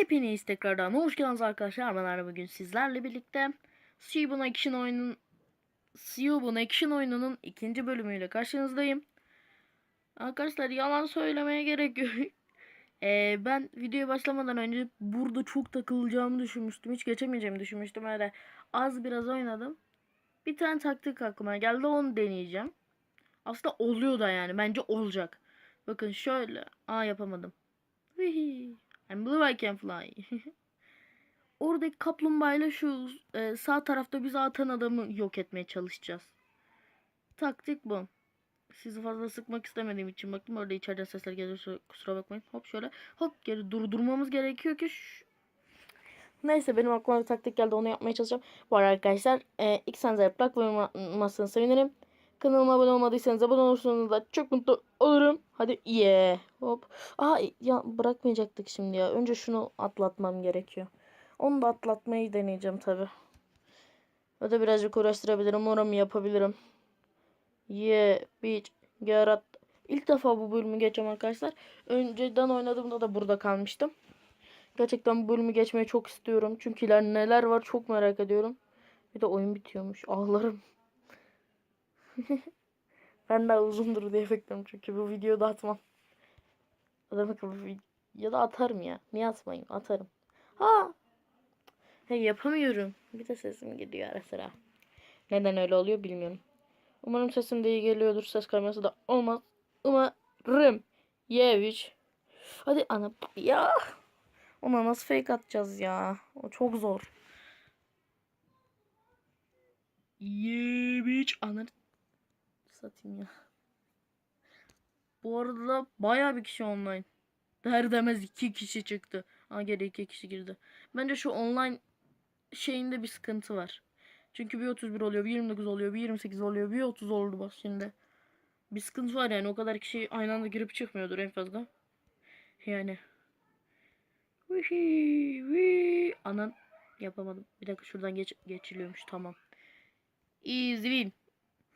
Hepiniz tekrardan hoş geldiniz arkadaşlar. Ben bugün sizlerle birlikte Cubon Action oyunun Cubon Action oyununun ikinci bölümüyle karşınızdayım. Arkadaşlar yalan söylemeye gerek yok. Ee, ben videoya başlamadan önce burada çok takılacağımı düşünmüştüm. Hiç geçemeyeceğimi düşünmüştüm. Öyle az biraz oynadım. Bir tane taktik aklıma geldi onu deneyeceğim. Aslında oluyor da yani. Bence olacak. Bakın şöyle. Aa yapamadım. Hihi. I'm blue I can fly. Oradaki kaplumbağayla şu e, sağ tarafta bizi atan adamı yok etmeye çalışacağız. Taktik bu. Sizi fazla sıkmak istemediğim için baktım orada içeriden sesler gelirse kusura bakmayın. Hop şöyle hop geri durdurmamız gerekiyor ki şu... Neyse benim aklıma bir taktik geldi onu yapmaya çalışacağım. Bu arada arkadaşlar e, ilk sanıza yaprak koymasını sevinirim. Kanalıma abone olmadıysanız abone olursanız da çok mutlu olurum. Hadi yeah. Hop. Aa ya bırakmayacaktık şimdi ya. Önce şunu atlatmam gerekiyor. Onu da atlatmayı deneyeceğim tabi. O da birazcık uğraştırabilirim. Umarım yapabilirim. Yeah bitch. Gerat. İlk defa bu bölümü geçeceğim arkadaşlar. Önceden oynadığımda da burada kalmıştım. Gerçekten bu bölümü geçmeyi çok istiyorum. Çünkü neler var çok merak ediyorum. Bir de oyun bitiyormuş. Ağlarım. ben daha uzundur diye bekliyorum çünkü bu videoda atmam. Adam akıllı ya da atarım ya. Niye atmayayım? Atarım. Ha. He yapamıyorum. Bir de sesim gidiyor ara sıra. Neden öyle oluyor bilmiyorum. Umarım sesim de iyi geliyordur. Ses kayması da olmaz. Umarım. Yeviç. Hadi ana. Ya. Ona nasıl fake atacağız ya? O çok zor. Yeviç. Ana. Satayım ya. Bu arada baya bir kişi online. Der demez iki kişi çıktı. Aa geri iki kişi girdi. Bence şu online şeyinde bir sıkıntı var. Çünkü bir 31 oluyor, bir 29 oluyor, bir 28 oluyor, bir 30 oldu bak şimdi. Bir sıkıntı var yani o kadar kişi aynı anda girip çıkmıyordur en fazla. Yani. Anan yapamadım. Bir dakika şuradan geç geçiliyormuş tamam. Easy win.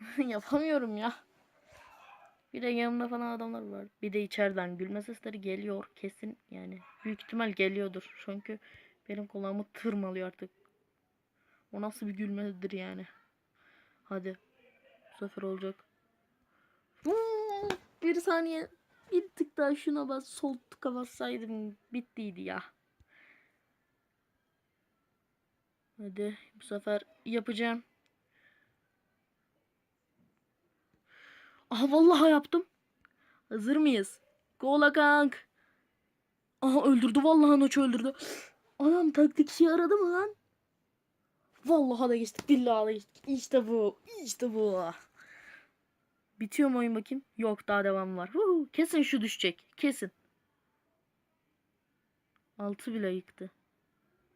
Yapamıyorum ya. Bir de yanımda falan adamlar var. Bir de içeriden gülme sesleri geliyor kesin yani. Büyük ihtimal geliyordur. Çünkü benim kulağımı tırmalıyor artık. O nasıl bir gülmedir yani. Hadi. Bu sefer olacak. Bir saniye. Bir tık daha şuna bas. Sol tıka bassaydım bittiydi ya. Hadi bu sefer yapacağım. Aha vallahi yaptım. Hazır mıyız? Kola kank. Aha öldürdü vallahi Noç öldürdü. Anam taktik şey aradı mı lan? Vallahi da geçtik. Billahi da geçtik. İşte bu. İşte bu. Bitiyor mu oyun bakayım? Yok daha devam var. Huhu, kesin şu düşecek. Kesin. Altı bile yıktı.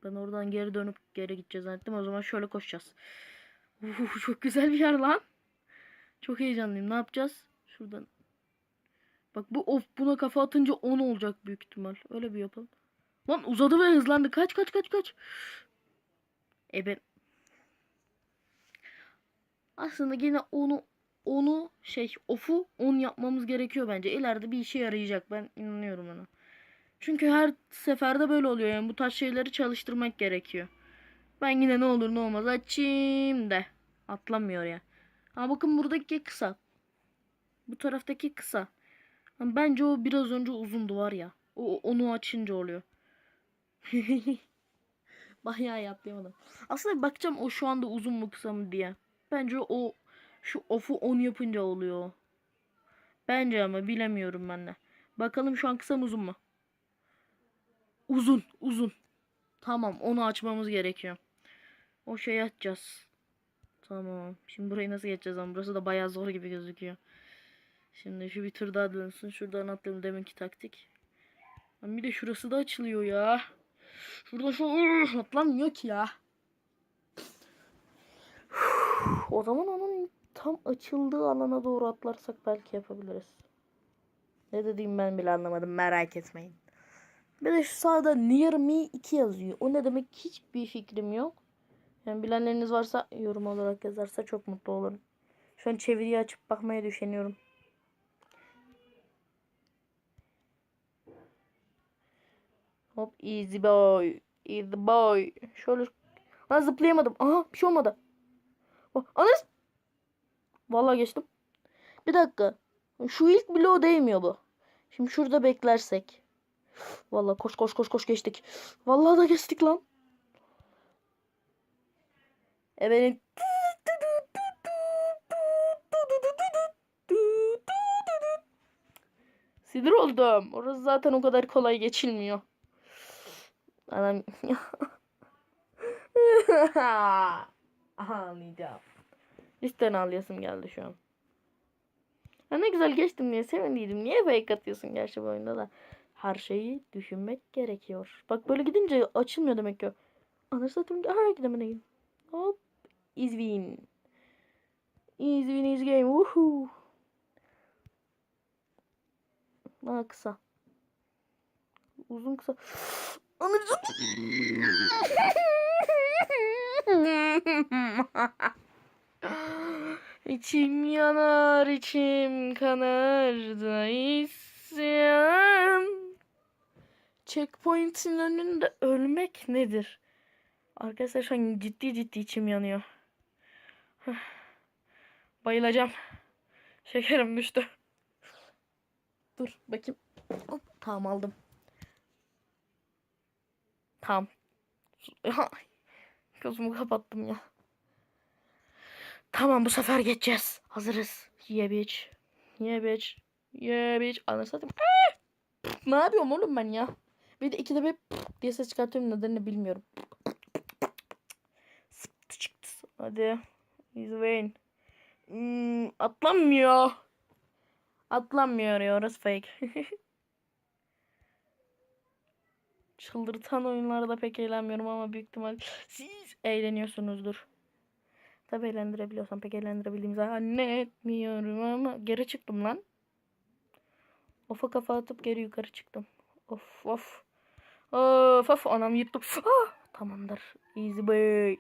Ben oradan geri dönüp geri gideceğiz zannettim. O zaman şöyle koşacağız. Uhu, çok güzel bir yer lan. Çok heyecanlıyım. Ne yapacağız? Şuradan. Bak bu of buna kafa atınca 10 olacak büyük ihtimal. Öyle bir yapalım. Lan uzadı ve hızlandı. Kaç kaç kaç kaç. E ben aslında yine onu onu şey ofu 10 yapmamız gerekiyor bence. İleride bir işe yarayacak. Ben inanıyorum ona. Çünkü her seferde böyle oluyor. Yani bu tarz şeyleri çalıştırmak gerekiyor. Ben yine ne olur ne olmaz açayım de. Atlamıyor ya. Ha bakın buradaki kısa. Bu taraftaki kısa. Bence o biraz önce uzundu var ya. O onu açınca oluyor. Bayağı yapamadım. Aslında bakacağım o şu anda uzun mu kısa mı diye. Bence o şu off'u 10 yapınca oluyor. Bence ama bilemiyorum ben de. Bakalım şu an kısa mı uzun mu? Uzun, uzun. Tamam, onu açmamız gerekiyor. O şeyi açacağız. Tamam. Şimdi burayı nasıl geçeceğiz ama burası da bayağı zor gibi gözüküyor. Şimdi şu bir tur daha dönsün. Şuradan atlayalım deminki taktik. Lan bir de şurası da açılıyor ya. Şurada şu atlanmıyor ki ya. O zaman onun tam açıldığı alana doğru atlarsak belki yapabiliriz. Ne dediğimi ben bile anlamadım merak etmeyin. Bir de şu sağda Near Me 2 yazıyor. O ne demek hiçbir fikrim yok. Yani bilenleriniz varsa yorum olarak yazarsa çok mutlu olurum. Şu an çeviriyi açıp bakmaya düşünüyorum. Hop easy boy. Easy boy. Şöyle. Lan zıplayamadım. Aha bir şey olmadı. Oh, Anas. Vallahi geçtim. Bir dakika. Şu ilk bloğu değmiyor bu. Şimdi şurada beklersek. Vallahi koş koş koş koş geçtik. Vallahi da geçtik lan. E benim Sinir oldum. Orası zaten o kadar kolay geçilmiyor. Adam Ağlayacağım. Listen ağlayasım geldi şu an. Ha ne güzel geçtim diye sevindiydim. Niye fake atıyorsun gerçi bu oyunda da? Her şeyi düşünmek gerekiyor. Bak böyle gidince açılmıyor demek ki. Anasını satayım. Aha gidemedim. Hop. Easy win easy game. Woohoo. Daha kısa. Uzun kısa. Anasını İçim yanar, içim kanar da isyan. Checkpoint'in önünde ölmek nedir? Arkadaşlar şu an ciddi ciddi içim yanıyor. Bayılacağım. Şekerim düştü. Dur bakayım. Hop, tamam aldım. Tamam. Gözümü kapattım ya. Tamam bu sefer geçeceğiz. Hazırız. Yeah bitch. Yeah bitch. Yeah bitch. Ah! Ne yapıyorum oğlum ben ya? Bir de ikide bir diye ses çıkartıyorum nedenini bilmiyorum. Hadi. İzleyin. Hmm, atlanmıyor. Atlanmıyor orası fake. Çıldırtan oyunlarda pek eğlenmiyorum ama büyük ihtimal siz eğleniyorsunuzdur. Tabi eğlendirebiliyorsam pek eğlendirebildiğimi zannetmiyorum ama geri çıktım lan. Ofa kafa atıp geri yukarı çıktım. Of of. Of of anam. Ah, tamamdır. Easy boy.